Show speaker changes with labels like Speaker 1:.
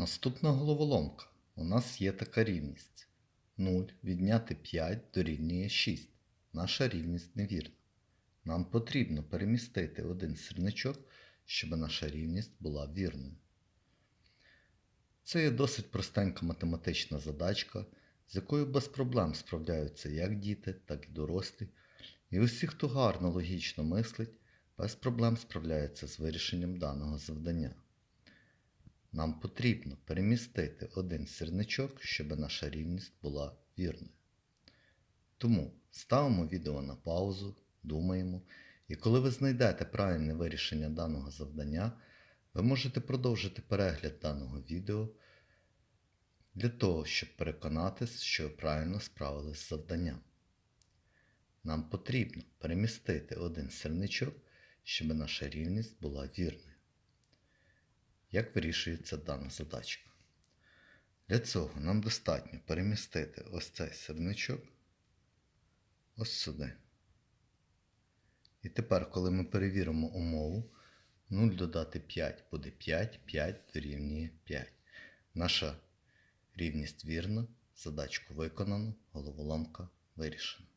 Speaker 1: Наступна головоломка. У нас є така рівність. 0 відняти 5 дорівнює 6. Наша рівність невірна. Нам потрібно перемістити один сірничок, щоб наша рівність була вірною. Це є досить простенька математична задачка, з якою без проблем справляються як діти, так і дорослі. І усі, хто гарно логічно мислить, без проблем справляються з вирішенням даного завдання. Нам потрібно перемістити один сірничок, щоб наша рівність була вірною. Тому ставимо відео на паузу, думаємо, і коли ви знайдете правильне вирішення даного завдання, ви можете продовжити перегляд даного відео для того, щоб переконатись, що ви правильно справились з завданням. Нам потрібно перемістити один сірничок, щоб наша рівність була вірною. Як вирішується дана задачка? Для цього нам достатньо перемістити ось цей сірничок ось сюди. І тепер, коли ми перевіримо умову, 0 додати 5 буде 5, 5 дорівнює 5. Наша рівність вірна, задачку виконано, головоломка вирішена.